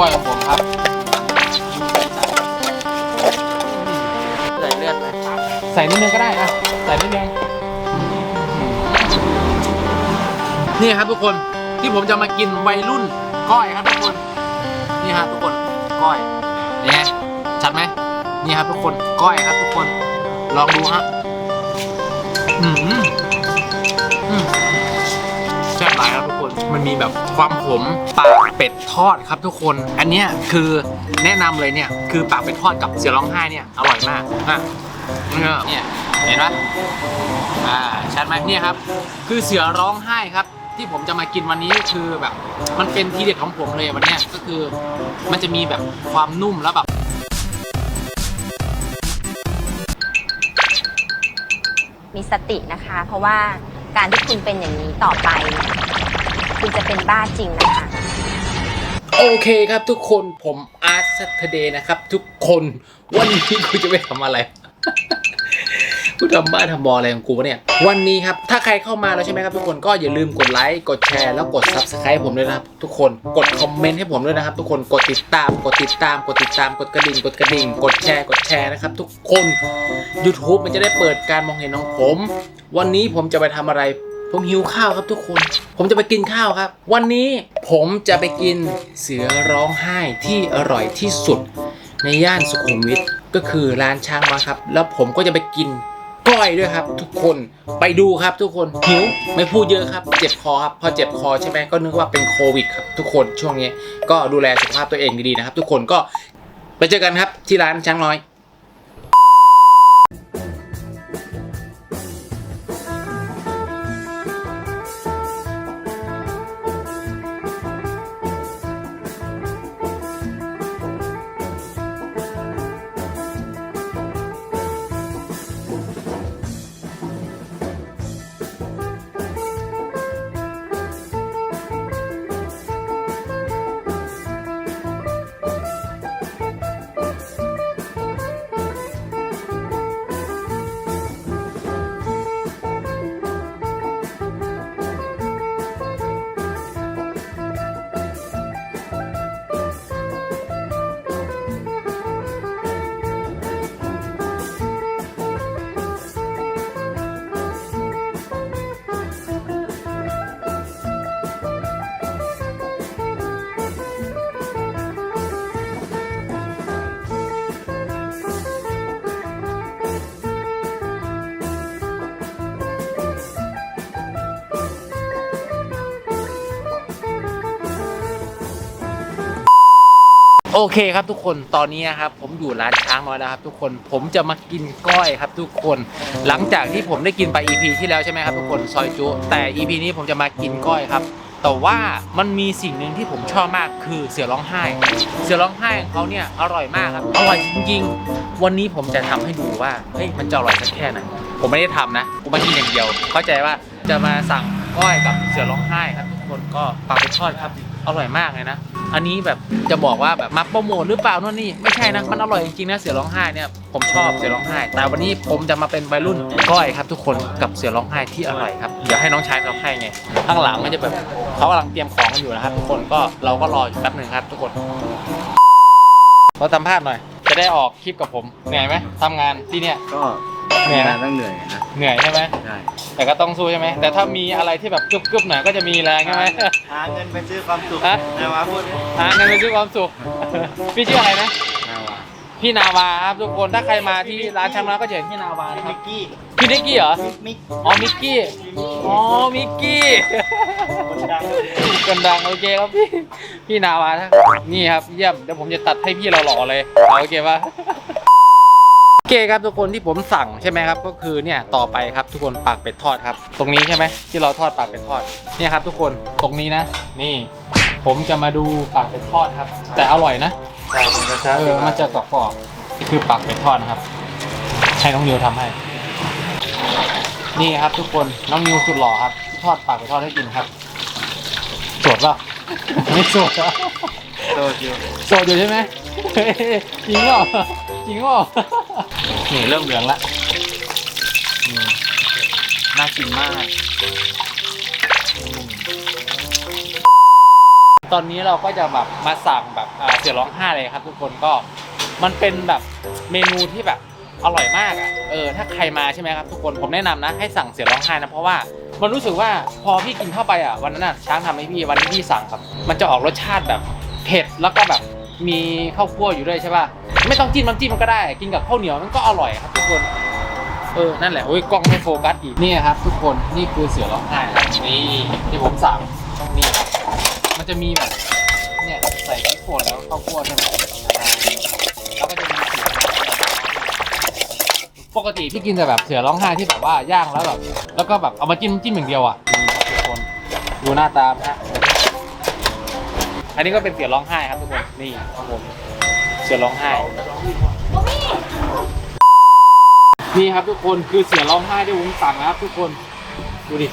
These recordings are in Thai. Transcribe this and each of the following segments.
ก้อยของผมครับใส่เลือดไหมใส่นิดนึงก็ได้อะใส่นิดนึงนี่ครับทุกคนที่ผมจะมากินวัยรุ่นก้อยครับทุกคน นี่ครับทุกคนก้อยเนี่ยชัดไหมนี่ครับทุกคนก้อยครับทุกคน ลองดูฮะอืม แซ่บหลายครับทุกคน มันมีแบบความขมปากเป็ดทอดครับทุกคน อันเนี้ยคือแนะนำเลยเนี่ยคือปากเป็ดทอดกับเสือร้องไห้เนี่ยอร่อยมากอะเนี่ยเห็นไหมอ่าชัดไหมเนี่ยครับ คือเสือร้องไห้ครับที่ผมจะมากินวันนี้คือแบบ มันเป็นทีเด็ดของผมเลยวันนี้ก็คือมันจะมีแบบความนุ่มแล้วแบบมีสตินะคะ เพราะว่า การที่คุณเป็นอย่างนี้ต่อไป คุณจะเป็นบ้าจริงนะคะโอเคครับทุกคนผมอาร์ตซัตเดย์นะครับ ทุกคนวันนี้กูจะไปทำอะไร กูทำบ้าทำบออะไรของกูวะเนี่ย วันนี้ครับ ถ้าใครเข้ามาแล้วใช่ไหมครับทุกคนก็อย่าลืมกดไลค์กดแชร์แล้วกด subscribe ผมด้วยนะครับทุกคนกดคอมเมนต์ให้ผมด้วยนะครับทุกคนกดติดตาม กดติดตาม กดติดตามกดกระดิ่งกดกระดิ่ง กดแชร์กดแชร์นะครับทุกคน YouTube มันจะได้เปิดการมองเห็นของผม วันนี้ผมจะไปทำอะไร ผมหิวข้าวครับทุกคน ผมจะไปกินข้าวครับ วันนี้ผมจะไปกินเสือร้องไห้ที่อร่อยที่สุด ในย่านสุขุมวิทก็คือร้านช้างมาครับ แล้วผมก็จะไปกิน ก้อยด้วยครับ ทุกคนไปดูครับทุกคนหิวไม่พูดเยอะครับ เจ็บคอครับพอเจ็บคอใช่ไหมก็นึกว่าเป็นโควิดครับทุกคนช่วงนี้ก็ดูแลสุขภาพตัวเองดีๆนะครับ ทุกคนก็ไปเจอกันครับที่ร้านช้างน้อย โอเคครับทุกคนตอนนี้นะครับผมอยู่ร้านช้างน้อยแล้วครับทุกคนผมจะมากินก้อยครับทุกคนหลังจากที่ผมได้กินไป EP ที่แล้วใช่ไหมครับทุกคนซอยจุ แต่ EP นี้ผมจะมากินก้อยครับ แต่ว่ามันมีสิ่งหนึ่งที่ผมชอบมากคือเสือร้องไห้ เสือร้องไห้ของเขาเนี่ยอร่อยมากครับอร่อยจริงๆ วันนี้ผมจะทำให้ดูว่าเฮ้ยมันจะอร่อยสักแค่ไหนผมไม่ได้ทำนะผมมากินอย่างเดียว เข้าใจว่าจะมาสั่งก้อยกับเสือร้องไห้ครับทุกคนก็ปลาไปทอดครับ อร่อยมากเลยนะ อันนี้แบบจะบอกว่าแบบมาโปรโมทหรือเปล่านู่นนี่ไม่ใช่นะมันอร่อยจริงๆนะเสือร้องไห้เนี่ยผมชอบเสือร้องไห้ แต่วันนี้ผมจะมาเป็นวัยรุ่นก้อยครับ ทุกคนกับเสือร้องไห้ที่อร่อยครับเดี๋ยวให้น้องชายเขาให้ไงข้างหลังมันจะแบบเขากำลังเตรียมของกันอยู่นะครับทุกคนก็เราก็รออยู่แป๊บหนึ่งครับ ทุกคนเราสัมภาษณ์หน่อย จะได้ออกคลิปกับผมเหนื่อยไหมทำงานที่เนี่ยก็ เหนื่อยนะต้องเหนื่อยนะเหนื่อยใช่ไหมใช่แต่ก็ต้องสู้ใช่ไหมแต่ถ้ามีอะไรที่แบบกึบๆหน่อยก็จะมีแรงใช่ไหมหาเงินไปซื้อความสุขฮะนาวาพูดหาเงินไปซื้อความสุขพี่ชื่ออะไรนะนาวาพี่นาวาครับทุกคนถ้าใครมาที่ร้านชำระก็จะเห็นพี่นาวานะครัมิบกกี้พี่นิกกี้เหรอมิกอ๋อมิกกี้อ๋อมิกกี้คนดังคนดังโอเคครับพี่พี่นาวานะนี่ครับเยี่ยมเดี๋ยวผมจะตัดให้พี่เราหล่อๆเลยเอาโอเคปะโอ เคครับทุกคนที่ผมสั่งใช่ไหมครับก็คือเนี่ยต่อไปครับทุกคนปากเป็ดทอดครับ ตรงนี้ใช่ไหมที่เราทอดปากเป็ดทอดเนี่ยครับ ทุกคนตรงนี้นะ นี่ ผมจะมาดูปากเป็ดทอดครับ แต่อร่อยนะใช่เป็นกระชาเออมันจะกรอบๆนี่คือปักเป็ดทอดนะครับ ให้น้องนิวทำให้ นี่ครับทุกคนน้องนิวสุดหล่อครับ ทอดปากเป็ดทอดให้กินครับโสดเปล่าไม่โสดเหรอโตอยู่โสดอยู่ใช่ไหมเฮ้ยจริงเปล่าจ ริงเปล่านี่เริ่มเหลืองละอืมน่ากินมาก ตอนนี้เราก็จะแบบมาสั่งแบบอ่าเสือร้องไห้เลยครับ ทุกคนก็มันเป็นแบบเมนูที่แบบอร่อยมากอะเออถ้าใครมาใช่ไหมครับทุกคนผมแนะนำนะให้สั่งเสือร้องไห้นะเพราะว่ามันรู้สึกว่าพอพี่กินเข้าไปอะวันนั้นน่ะช้างทำให้พี่วันที่พี่สั่งครับ มันจะออกรสชาติแบบเผ็ดแล้วก็แบบ มีข้าวคั่วอยู่ด้วยใช่ป่ะไม่ต้องจิ้มน้ำจิ้มมันก็ได้ กินกับข้าวเหนียวมันก็อร่อยครับทุกคนเออ นั่นแหละ โอ้ย กล้องไม่โฟกัสอีก นี่ครับ ทุกคน นี่คือเสือร้องไห้นี่ที่ผมสั่งนี่ครับ มันจะมีแบบ เนี่ย ใส่พริกป่นแล้วข้าวคั่วใช่ไหมแล้วก็จะมีเสือปกติพี่กินแต่แบบเสือร้องไห้ที่แบบว่าย่างแล้วแบบ แล้วก็แบบเอามาจิ้มจิ้มอย่างเดียวอะนี่ครับทุกคน ดูหน้าตานะฮะ อันนี้ก็เป็นเสือร้องไห้ครับทุกคน นี่ครับผมเสือร้องไห้ นี่ครับทุกคนคือเสือร้องไห้ที่ผมสั่งนะครับ ทุกคน ดูดิ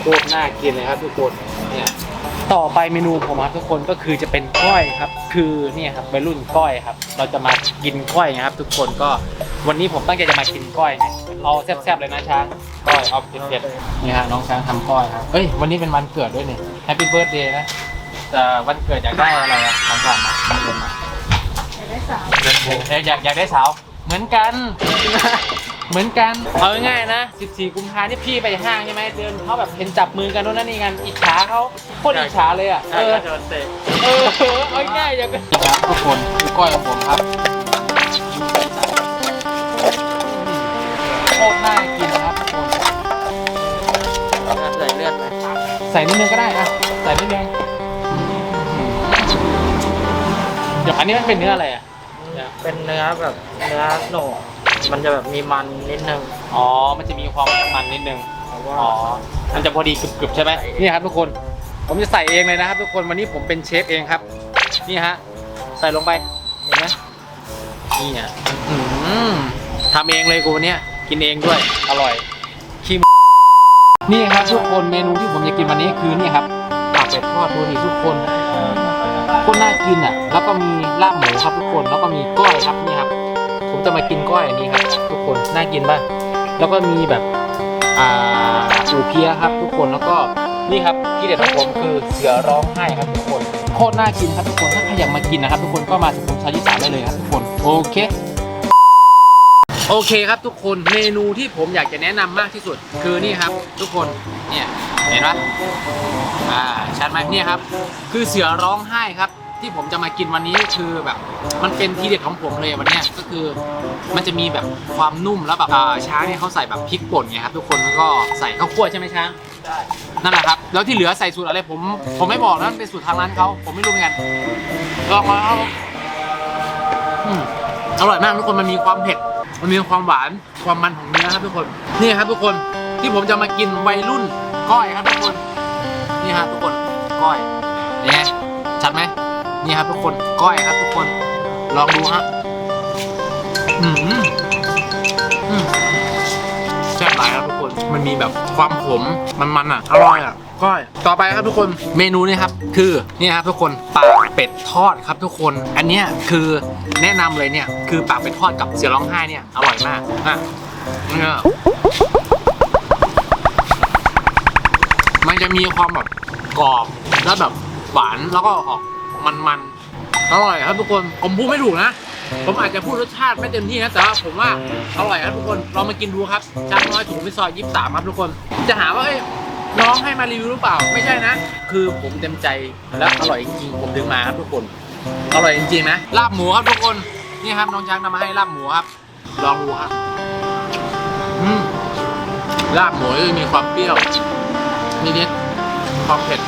โคตรน่ากินเลยครับ ทุกคน เนี่ย ต่อไปเมนูผมครับทุกคนก็คือจะเป็นก้อยครับ คือเนี่ยครับวัยรุ่นก้อยครับ เราจะมากินก้อยนะครับ ทุกคนก็วันนี้ผมตั้งใจจะมากินก้อยนะเอาแซ่บๆเลยนะช้างก้อยเอาเผ็ดๆนี่ฮะน้องช้างทำก้อยครับเอ้ยวันนี้เป็นวันเกิดด้วยนี่แฮปปี้เบิร์ดเดย์นะ แต่วันเกิดอยากได้อะไรอะของขวัญมาของขวัญมาเอ้ยอยากอยากได้สาว เหมือนกัน เหมือนกัน เอาง่ายๆนะ 14 กุมภานี่พี่ไปห้างใช่ไหมเดินเขาแบบเห็นจับมือกันโน่นนั่นนี่กัน อิจฉาเขาโคตรอิจฉาเลยอะ เออ โดนเตะเออเอาง่ายๆอย่างนี้ครับทุกคนคือก้อยของผมครับโคตรน่ากินนะครับทุกคน ใส่เลือดไหมใส่นิดนึงก็ได้อะใส่นิดนึง เดี๋ยวอันนี้มันเป็นเนื้ออะไรอะเป็นเนื้อแบบเนื้อโหนกมันจะแบบมีมันนิดนึงอ๋อ มันจะมีความมันนิดนึง แต่ว่าอ๋อ มันจะพอดีกรึบๆใช่ไหมนี่ครับทุกคน ผมจะใส่เองเลยนะครับ ทุกคน วันนี้ผมเป็นเชฟเองครับ นี่ฮะ ใส่ลงไป เห็นไหมนี่อะอื้อหือทำเองเลยกูวันเนี้ยกินเองด้วย อร่อยขี้มนี่ครับทุกคน เมนูที่ผมจะกินวันนี้คือนี่ครับปากเป็ดทอดดูดิทุกคนโคนน่ากินอะ แล้วก็มีลาบหมูครับทุกคน แล้วก็มีก้อยครับนี่ครับ ผมจะมากินก้อยอันนี้ครับ ทุกคน น่ากินป่ะแล้วก็มีแบบ อ่าอูเพียครับ ทุกคน แล้วก็นี่ครับที่เด็ดของผมคือเสือร้องไห้ครับทุกคน โคตรน่ากินครับทุกคน ถ้าใครอยากมากินนะครับ ทุกคนก็มาสุขุมชายิสามได้เลยครับทุกคน โอเค โอเคครับทุกคนเมนูที่ผมอยากจะแนะนำมากที่สุด คือนี่ครับ ทุกคนเนี่ยเห็นไหมอ่าชัดไหมเนี่ยครับ คือเสือร้องไห้ครับ ที่ผมจะมากินวันนี้คือแบบ มันเป็นทีเด็ดของผมเลยวันเนี้ยก็คือมันจะมีแบบความนุ่มแล้วแบบอ่าช้างเนี่ยเขาใส่แบบพริกป่นไงครับทุกคนแล้วก็ใส่ข้าวคั่วใช่ไหมช้าง นั่นแหละครับ แล้วที่เหลือใส่สูตรอะไรผม ผมไม่บอกนะมันเป็นสูตรทางร้านเขาผมไม่รู้เหมือนกันลองมาครับอืม อร่อยมากทุกคนมันมีความเผ็ด มันมีความหวาน ความมันของเนื้อครับทุกคน นี่ครับทุกคนที่ผมจะมากินวัยรุ่นก้อยครับทุกคน นี่ครับทุกคนก้อยนี่ไงชัดไหมนี่ครับทุกคนก้อยครับทุกคน ลองดูฮะอืมอืมแซ่บหลายครับทุกคน มันมีแบบความขมมันมันๆอะ อร่อยอะ ก้อย ต่อไปครับทุกคน เมนูนี้ครับคือนี่ครับทุกคนปากเป็ดทอดครับทุกคน อันเนี้ยคือแนะนำเลยเนี่ยคือปากเป็ดทอดกับเสือร้องไห้เนี่ยอร่อยมากอะเนี่ยมันจะมีความแบบกรอบแล้วแบบหวานแล้วก็ออกมันๆอร่อยครับทุกคนผมพูดไม่ถูกนะ ผมอาจจะพูดรสชาติไม่เต็มที่นะแต่ว่าผมว่าอร่อยครับทุกคนลองมากินดูครับจานน้อยถุงพิซซอยยี่สิบสามครับทุกคน จะหาว่าเอ้ย น้องให้มารีวิวหรือเปล่า ไม่ใช่นะ คือผมเต็มใจและอร่อยจริงผมถึงมาครับทุกคน อร่อยจริงๆนะ ลาบหมูครับทุกคน นี่ครับน้องช้างนำมาให้ลาบหมูครับ ลองดูครับอืมลาบหมูจะมีความเปรี้ยวนิดๆความเผ็ด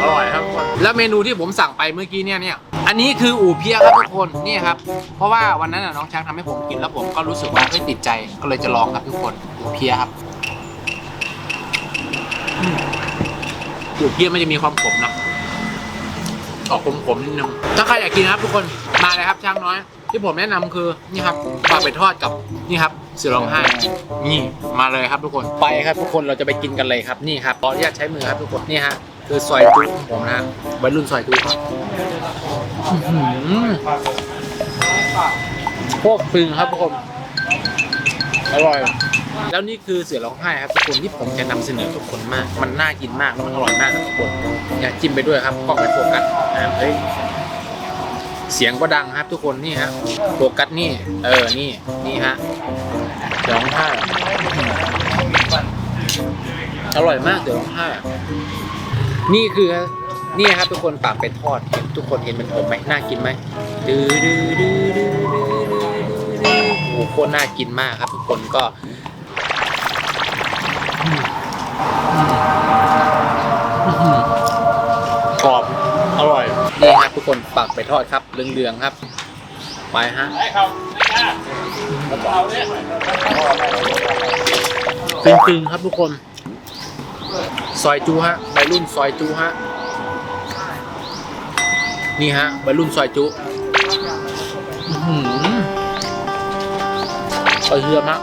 อร่อยครับทุกคน แล้วเมนูที่ผมสั่งไปเมื่อกี้เนี่ยเนี่ย อันนี้คืออู่เพียครับทุกคน นี่ครับ เพราะว่าวันนั้นน่ะน้องช้างทำให้ผมกินแล้วผมก็รู้สึกว่าไม่ติดใจ ก็เลยจะลองครับทุกคน อู่เพียครับ อืมอู่เพียมันจะมีความขมนะออกขมๆนิดนึงถ้าใครอยากกินนะครับ ทุกคนมาเลยครับช้างน้อย ที่ผมแนะนำคือนี่ครับปลาเป็ดทอดกับนี่ครับเสือร้องไห้นี่มาเลยครับทุกคนไปครับ ทุกคนเราจะไปกินกันเลยครับนี่ครับขออนุญาตใช้มือครับทุกคนนี่ฮะคือซอยจุของผมนะฮะวัยรุ่นซอยจุครับอื้อหือโคตรปึงครับทุกคนอร่อย แล้วนี่คือเสือร้องไห้ครับทุกคนที่ผมจะนำเสนอทุกคนมาก มันน่ากินมากแล้วมันอร่อยมากทุกคนอยากจิ้มไปด้วยครับกล้องไปโฟกัสอ่าเฮ้ยเสียงก็ดังครับทุกคนนี่ฮะโฟกัสนี่ เออนี่นี่ฮะเสือร้องไห้อร่อยมากเสือร้องไห้นี่คือนี่ครับทุกคนปากเป็ดทอดเห็นทุกคนเห็นเป็นผมไหมน่ากินไหมดื้อดื้อดื้อดื้อดื้อดื้อดื้อโอ้โหโคตรน่ากินมากครับ ทุกคนก็ กรอบ อร่อย นี่ครับทุกคนปักไปทอดครับเหลืองๆครับ ไปฮะตึงๆครับทุกคน ซอยจูฮะใบรุ่นซอยจูฮะ นี่ฮะใบรุ่นซอยจูอื้อหือเอเฮือมาก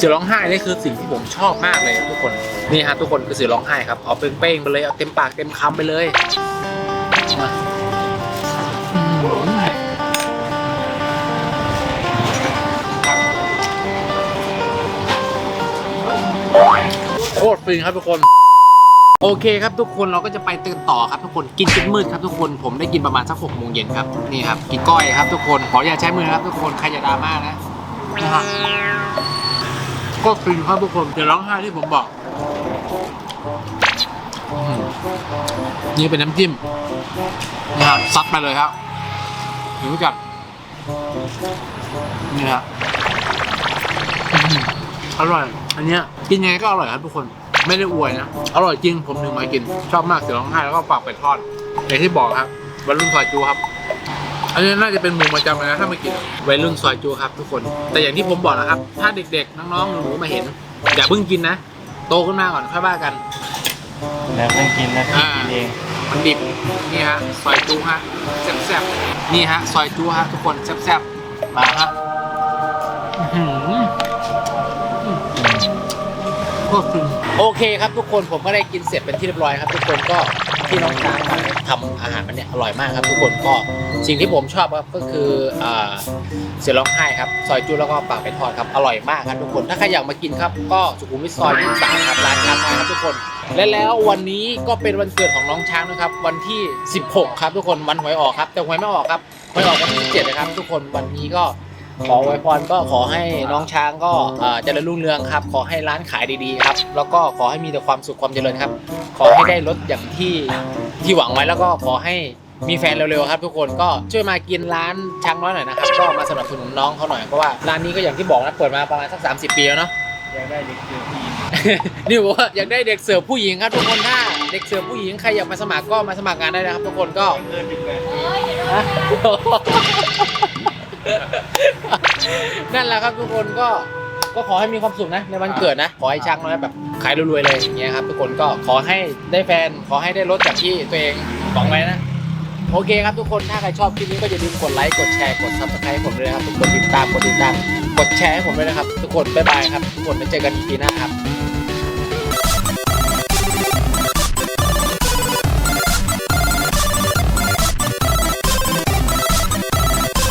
เสือร้องไห้นี่คือสิ่งที่ผมชอบมากเลยทุกคนนี่ฮะทุกคนคือเสือร้องไห้ครับเอาเป้งๆไปเลยเอาเต็มปากเต็มคำไปเลยโคตรฟินครับทุกคน โอเคครับทุกคนเราก็จะไปตื่นต่อครับทุกคนกินจนมืดครับทุกคนผมได้กินประมาณสักหกโมงเย็นครับนี่ครับกินก้อยครับทุกคนขออย่าใช้มือครับทุกคนใครอย่าดราม่านะนะฮะ ก็ฟินครับทุกคนจะร้องไห้ที่ผมบอกอนี่เป็นน้ำจิ้มนะครับซัดไปเลยครับหิวจัดนี่ครับอื้อหืออร่อย อันเนี้ยกินยังไงก็อร่อยครับทุกคนไม่ได้อวยนะ อร่อยจริงผมถึงมากิน ชอบมากเสือร้องไห้แล้วก็ปากเป็ดทอดอย่างที่บอกครับวัยรุ่นซอยจูครับ อันนี้น่าจะเป็นหมูประจำเลยนะถ้ามากินวัยรุ่นซอยจูครับทุกคน แต่อย่างที่ผมบอกนะครับ ถ้าเด็กๆ น้องๆหนูๆมาเห็น อย่าเพิ่งกินนะ โตขึ้นมาก่อนค่อยว่ากัน แล้วเพิ่งกินนะพี่กินเอง มันดิบนี่ฮะซอยจูฮะแซ่บๆนี่ฮะซอยจูฮะทุกคนแซ่บๆมาฮะอื้อหือโคตรฟินโอเคครับทุกคนผมก็ได้กินเสร็จเป็นที่เรียบร้อยครับ ทุกคนก็ ที่น้องช้างทำอาหารมันเนี่ยอร่อยมากครับ ทุกคนก็สิ่งที่ผมชอบครับก็คือเสือร้องไห้ครับซอยจูแล้วก็ปากเป็ดทอดครับอร่อยมากครับทุกคนถ้าใครอยากมากินครับ ก็สุขุมวิทซอยยี่สามครับร้านช้างน้อยครับทุกคน และแล้ววันนี้ก็เป็นวันเกิดของน้องช้างนะครับ วันที่ 16 ครับทุกคนวันหวยออกครับแต่หวยไม่ออกครับหวยออกวันที่17นะครับทุกคนวันนี้ก็ ขอไวยพรก็ขอให้น้องช้างก็เอ่อเจริญรุ่งเรืองครับ ขอให้ร้านขายดีๆครับ แล้วก็ขอให้มีแต่ความสุขความเจริญครับ ขอให้ได้รถอย่างที่ที่หวังไว้แล้วก็ขอให้มีแฟนเร็วๆครับทุกคนก็ช่วยมากินร้านช้างน้อยหน่อยนะครับก็มาสนับสนุนน้องเขาหน่อยเพราะว่าร้านนี้ก็อย่างที่บอกนะเปิดมาประมาณสัก 30 ปีแล้วเนาะอยากได้เด็กเจอพี่นี่บอกว่าอยากได้เด็กเสิร์ฟผู้หญิงครับทุกคนถ้าเด็กเสิร์ฟผู้หญิงใครอยากมาสมัครก็มาสมัครงานได้นะครับทุกคนก็เกินสิบแปด นั่นแหละครับทุกคนก็ก็ขอให้มีความสุขนะ ในวันเกิดนะ ขอให้ช่างน้อยแบบขายรวยๆเลยอย่างเงี้ยครับทุกคนก็ขอให้ได้แฟน ขอให้ได้รถจากที่ตัวเองหวังไว้นะ โอเคครับทุกคนถ้าใครชอบคลิปนี้ก็อย่าลืมกดไลค์กดแชร์กดซับสไครต์ให้ผมด้วยนะครับทุกคนติดตามกดติดตามกดแชร์ให้ผมด้วยนะครับ ทุกคนบ๊ายบายครับทุกคนไปเจอกันอีพีหน้าครับ